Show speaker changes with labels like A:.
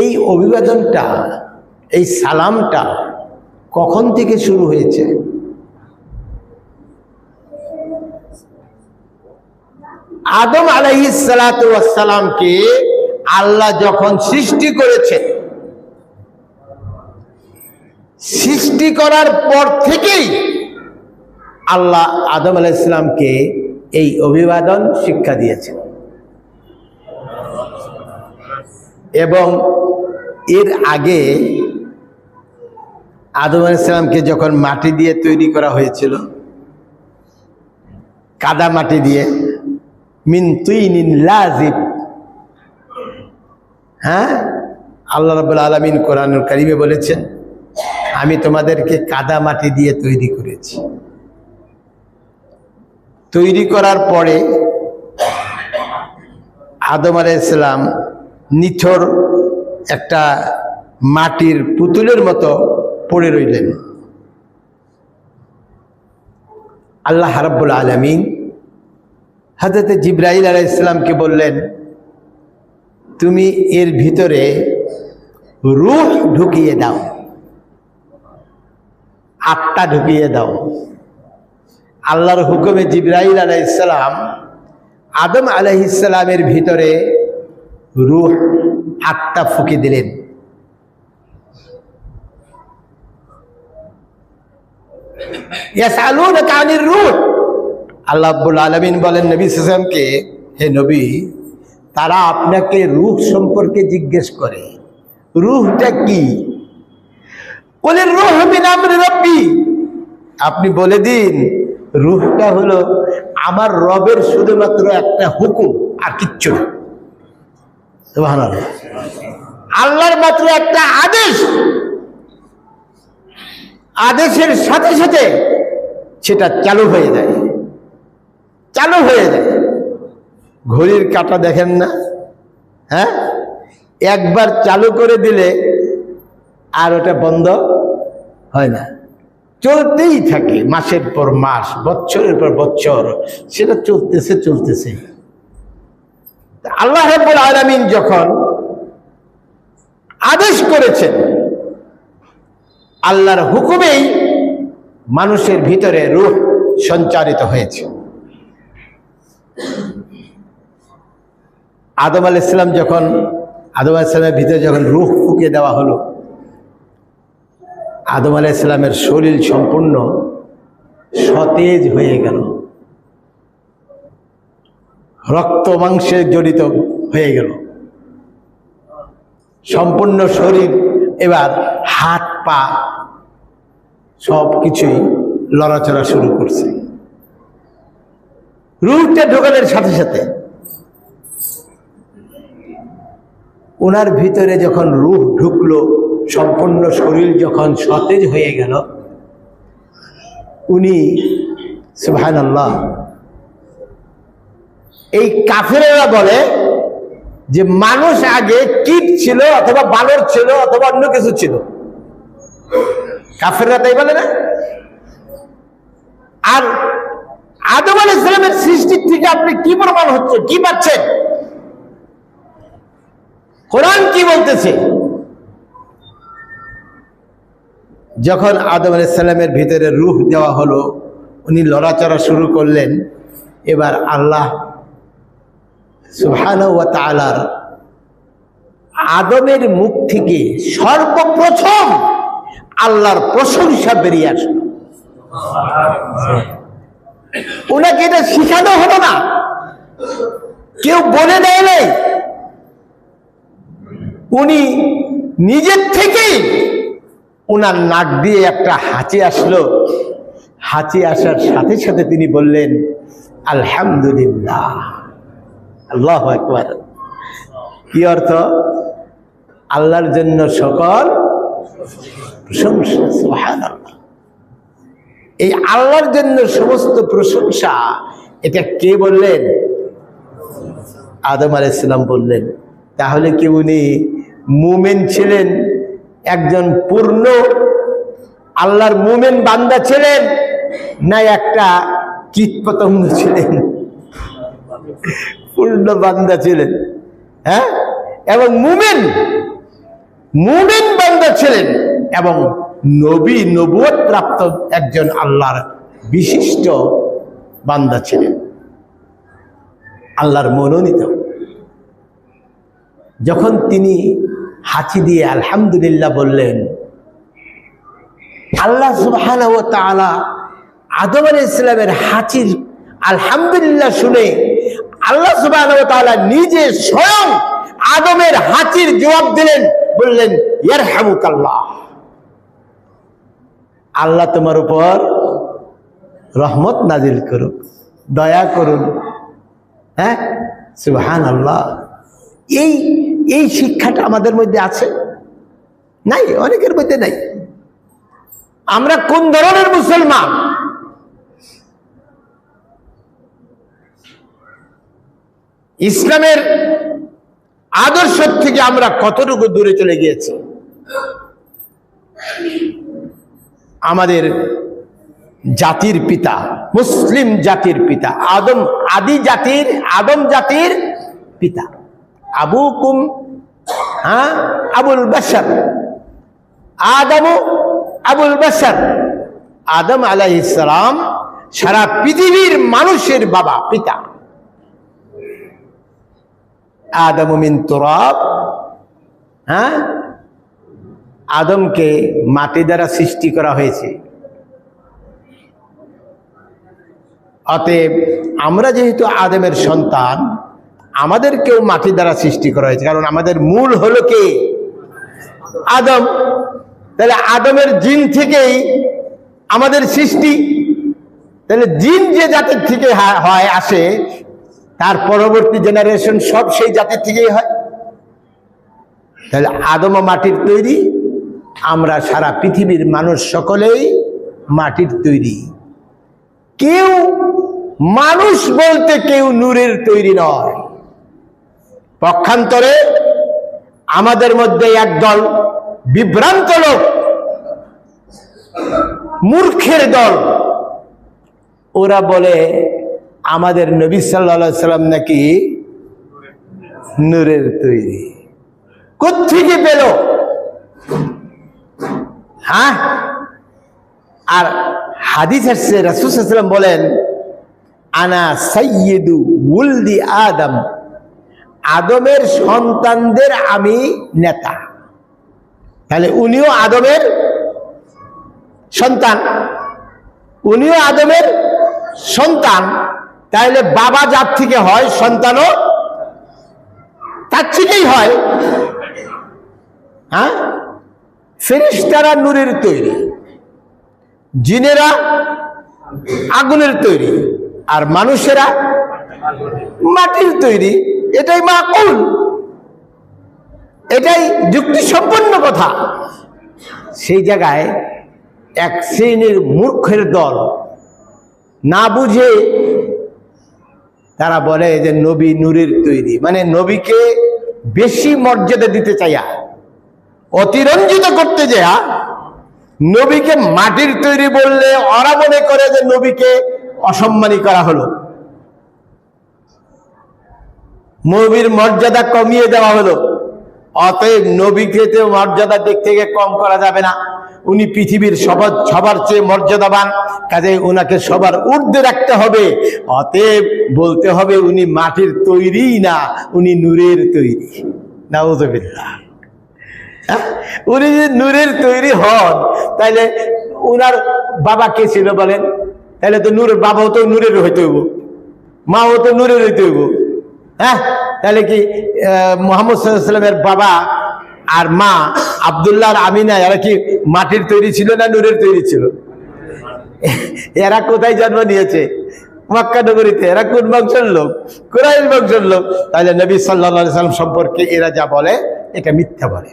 A: এই অভিবাদনটা, এই সালামটা কখন থেকে শুরু হয়েছে? আদম আলাইসালামকে আল্লাহ যখন সৃষ্টি করেছে সৃষ্টি করার পর থেকেই আল্লাহ আদম আলাইসালামকে এই অভিবাদন শিক্ষা দিয়েছেন। এবং এর আগে আদম আলাইসালামকে যখন মাটি দিয়ে তৈরি করা হয়েছিল, কাদা মাটি দিয়ে, মিন তুইনিন লাজিব হ্যাঁ? আল্লাহ রাবুল আলমিন কোরআনুল কারিমে বলেছেন, আমি তোমাদেরকে কাদা মাটি দিয়ে তৈরি করেছি। তৈরি করার পরে আদম আলাইসালাম নিথর একটা মাটির পুতুলের মতো পড়ে রইলেন। আল্লাহ রাব্বুল আলমিন হাজরতে জিব্রাহিল আলাহ ইসলামকে বললেন, তুমি এর ভিতরে রুহ ঢুকিয়ে দাও, আত্মা ঢুকিয়ে দাও। আল্লাহর হুকুমে জিব্রাহিল আলাহ ইসলাম আদম আলাইসালামের ভিতরে রুহ আত্মা ফুকে দিলেন। রূহ। আলমিন বলেন নবী সালামকে হে নবী, তারা আপনাকে রূহ সম্পর্কে জিজ্ঞেস করে। রূহটা কি? বলেন রূহ রব্বি। আপনি বলে দিন, রূহটা হলো আমার রবের শুধুমাত্র একটা হুকুম আর কিচ্ছু না। আল্লাহর মাত্র একটা আদেশ। আদেশের সাথে সাথে সেটা চালু হয়ে যায়। চালু হয়ে যায়। ঘড়ির কাটা দেখেন না? হ্যাঁ? একবার চালু করে দিলে আর ওটা বন্ধ হয় না। চলতেই থাকে মাসের পর মাস বছরের পর বছর সেটা চলতেছে চলতেছে। আল্লাহ রাব্বুল আলামিন যখন আদেশ করেছেন, আল্লাহর হুকুমেই মানুষের ভিতরে রূহ সঞ্চারিত হয়েছে। আদম আল ইসলাম যখন, আদম আল ইসলামের ভিতরে যখন রুহ ফুকে দেওয়া হলো, আদম আল ইসলামের শরীর সম্পূর্ণ সতেজ হয়ে গেল। রক্ত মাংসে জড়িত হয়ে গেল। সম্পূর্ণ শরীর, এবার হাত, পা সব কিছুই লড়াচড়া শুরু করছে। রুহটা ঢোকানোর সাথে সাথে ওনার ভিতরে যখন রূহ ঢুকলো, সম্পূর্ণ শরীর যখন সতেজ হয়ে গেল, উনি সুহান আল্লাহ এই কাফেরেরা বলে যে মানুষ আগে কীট ছিল অথবা বানর ছিল অথবা অন্য কিছু ছিল। কাফেররা তাই বলে না? আর আদম আল ইসলামের সৃষ্টির থেকে আপনি কি প্রমাণ হচ্ছে, কি পাচ্ছেন? কোরআন কি বলতেছে? যখন আদম আলাইসাল্লামের ভিতরে রূহ দেওয়া হলো, উনি লড়াচড়া শুরু করলেন। এবার আল্লাহ সুহান ও আদমের মুখ থেকে সর্বপ্রথম আল্লাহর প্রশংসা বেরিয়ে আসলো। ওনাকে এটা শিখানো হলো না। কেউ বলে দেয় নাই। উনি নিজের থেকেই ওনার নাক দিয়ে একটা হাঁচি আসলো। হাঁচি আসার সাথে সাথে তিনি বললেন, আলহামদুলিল্লাহ। আল্লাহ একবার কি অর্থ? আল্লাহর জন্য সকল প্রশংসা। এই আল্লাহর জন্য সমস্ত প্রশংসা, এটা কে বললেন? আদম আলাইসালাম বললেন। তাহলে কি উনি মুমেন ছিলেন? একজন পূর্ণ আল্লাহর মুমেন বান্দা ছিলেন? না একটা কীটপতঙ্গ ছিলেন? পূর্ণ বান্দা ছিলেন। হ্যাঁ? এবং মুমেন, মুমিন বান্দা ছিলেন এবং নবী নবুয়ত প্রাপ্ত একজন আল্লাহর বিশিষ্ট বান্দা ছিলেন। আল্লাহর মনোনীত। যখন তিনি হাঁচি দিয়ে আলহামদুলিল্লাহ বললেন, আল্লাহ তাআলা আদম আলাইহিস ইসলামের হাঁচির আলহামদুলিল্লাহ শুনে আল্লাহ তাআলা নিজে স্বয়ং আদমের হাঁচির জবাব দিলেন, বললেন, ইয়ারহামুকাল্লাহ। আল্লাহ তোমার উপর রহমত নাজিল করুক, দয়া করুন। হ্যাঁ? সুবহান আল্লাহ এই এই শিক্ষাটা আমাদের মধ্যে আছে? নাই, অনেকের মধ্যে নাই। আমরা কোন ধরনের মুসলমান? ইসলামের আদর্শ থেকে আমরা কতটুকু দূরে চলে গিয়েছি? আমাদের জাতির পিতা, মুসলিম জাতির পিতা, আদম আদি জাতির, আদম জাতির পিতা। আবু কুম হ্যাঁ? আবুল বাসার আদম আবুল বাসার আদম আলাইসালাম সারা পৃথিবীর মানুষের বাবা, পিতা। আদম মিন তোরাব হ্যাঁ? আদমকে মাটি দ্বারা সৃষ্টি করা হয়েছে। অতএব আমরা যেহেতু আদমের সন্তান, আমাদেরকেও মাটি দ্বারা সৃষ্টি করা হয়েছে, কারণ আমাদের মূল হলো কে? আদম। তাহলে আদমের জিন থেকেই আমাদের সৃষ্টি। তাহলে জিন যে জাতির থেকে হয়, আসে তার পরবর্তী জেনারেশন সব সেই জাতির থেকেই হয়। তাহলে আদম মাটির তৈরি, আমরা সারা পৃথিবীর মানুষ সকলেই মাটির তৈরি। কেউ মানুষ বলতে কেউ নূরের তৈরি নয়। পক্ষান্তরে আমাদের মধ্যে একদল বিভ্রান্ত লোক, মূর্খের দল, ওরা বলে আমাদের নবী সাল্লা সাল্লাম নাকি নূরের তৈরি। কোথেকে পেল? হ্যাঁ? আর হাদিস আসছে রাসুসাল্লাম বলেন, আনা সৈয়দু উলদি আদম। আদমের সন্তানদের আমি নেতা। তাহলে উনিও আদমের সন্তান। উনিও আদমের সন্তান। তাহলে বাবা যার থেকে হয়, সন্তানও তার থেকেই হয়। হ্যাঁ? ফেরিস্তারা নূরের তৈরি, জিনেরা আগুনের তৈরি, আর মানুষেরা মাটির তৈরি। এটাই মা মাকুল এটাই যুক্তিসম্পন্ন কথা। সেই জায়গায় এক শ্রেণির মূর্খের দল না বুঝে তারা বলে যে নবী নূরের তৈরি। মানে নবীকে বেশি মর্যাদা দিতে চাইয়া অতিরঞ্জিত করতে যায়া নবীকে মাটির তৈরি বললে ওরা মনে করে যে নবীকে অসম্মানী করা হলো। নবীর মর্যাদা কমিয়ে দেওয়া হলো। অতএব নবীকে তো মর্যাদা দিক থেকে কম করা যাবে না। উনি পৃথিবীর সবার সবার চেয়ে মর্যাদাবান। কাজে ওনাকে সবার ঊর্ধ্বে রাখতে হবে। অতএব বলতে হবে উনি মাটির তৈরি না, উনি নূরের তৈরি। নাউজবিল্লাহ। হ্যাঁ? উনি যদি নূরের তৈরি হন তাহলে উনার বাবা কে ছিল বলেন? তাহলে তো নূরের বাবাও তো নূরের হইতে হইব। মাও তো নূরের হইতে হইব। হ্যাঁ? তাহলে কি মোহাম্মদ সাল্লামের বাবা আর মা আবদুল্লাহ আমিনা, এরা কি মাটির তৈরি ছিল না নূরের তৈরি ছিল? এরা কোথায় জন্ম নিয়েছে? মক্কা নগরীতে। এরা কোন বংশের লোক? কোরআন বংশের লোক। তাহলে নবী সাল্লা সাল্লাম সম্পর্কে এরা যা বলে, এটা মিথ্যা বলে।